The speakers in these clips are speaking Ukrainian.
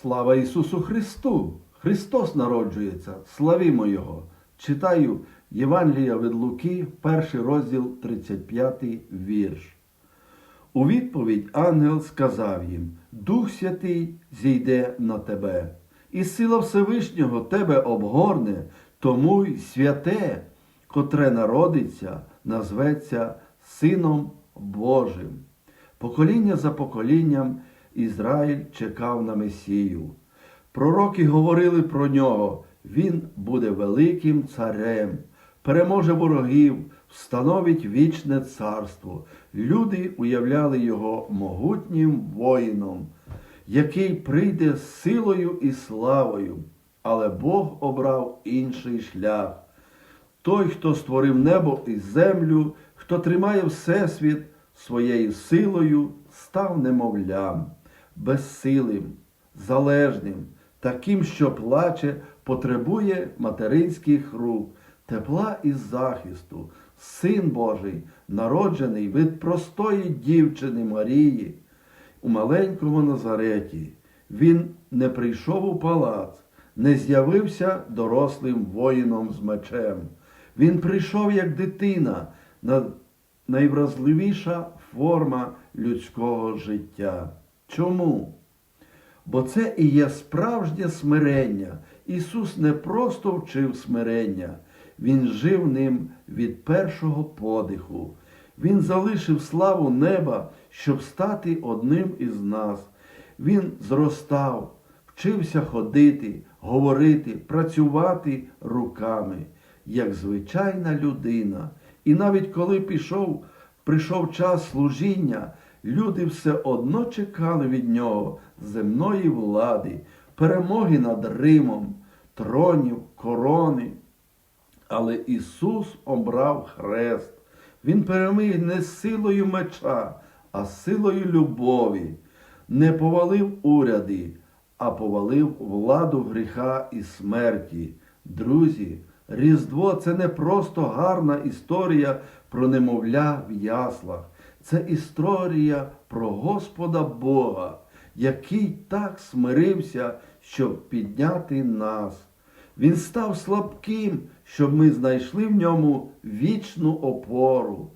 Слава Ісусу Христу! Христос народжується, славімо Його. Читаю Євангелія від Луки, перший розділ, 35 вірш. У відповідь ангел сказав їм: Дух Святий зійде на тебе, і сила Всевишнього тебе обгорне, тому й святе, котре народиться, назветься Сином Божим. Покоління за поколінням Ізраїль чекав на Месію. Пророки говорили про нього, він буде великим царем, переможе ворогів, встановить вічне царство. Люди уявляли його могутнім воїном, який прийде з силою і славою. Але Бог обрав інший шлях. Той, хто створив небо і землю, хто тримає Всесвіт своєю силою, став немовлям, безсилим, залежним, таким, що плаче, потребує материнських рук, тепла і захисту, Син Божий, народжений від простої дівчини Марії у маленькому Назареті. Він не прийшов у палац, не з'явився дорослим воїном з мечем. Він прийшов як дитина, на- найвразливіша форма людського життя. Чому? Бо це і є справжнє смирення. Ісус не просто вчив смирення, Він жив ним від першого подиху. Він залишив славу неба, щоб стати одним із нас. Він зростав, вчився ходити, говорити, працювати руками, як звичайна людина. І навіть коли пішов, прийшов час служіння, люди все одно чекали від нього земної влади, перемоги над Римом, тронів, корони. Але Ісус обрав хрест. Він переміг не силою меча, а силою любові, не повалив уряди, а повалив владу гріха і смерті. Друзі, Різдво це не просто гарна історія про немовля в яслах. Це історія про Господа Бога, який так смирився, щоб підняти нас. Він став слабким, щоб ми знайшли в ньому вічну опору.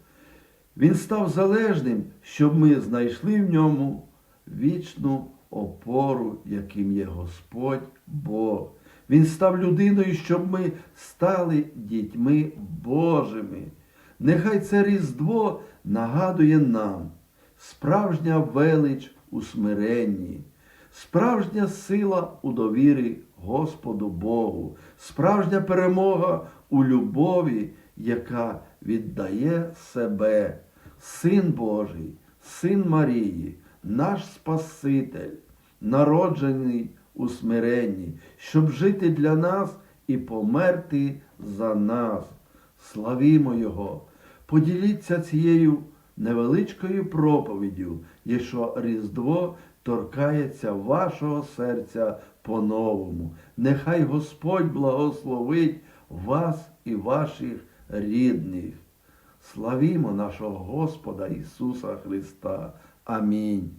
Він став залежним, щоб ми знайшли в ньому вічну опору, яким є Господь Бог. Він став людиною, щоб ми стали дітьми Божими. Нехай це Різдво нагадує нам справжня велич у смиренні, справжня сила у довірі Господу Богу, справжня перемога у любові, яка віддає себе, Син Божий, Син Марії, наш Спаситель, народжений у смиренні, щоб жити для нас і померти за нас. Славімо Його! Поділіться цією невеличкою проповіддю, якщо Різдво торкається вашого серця по-новому. Нехай Господь благословить вас і ваших рідних. Славімо нашого Господа Ісуса Христа. Амінь.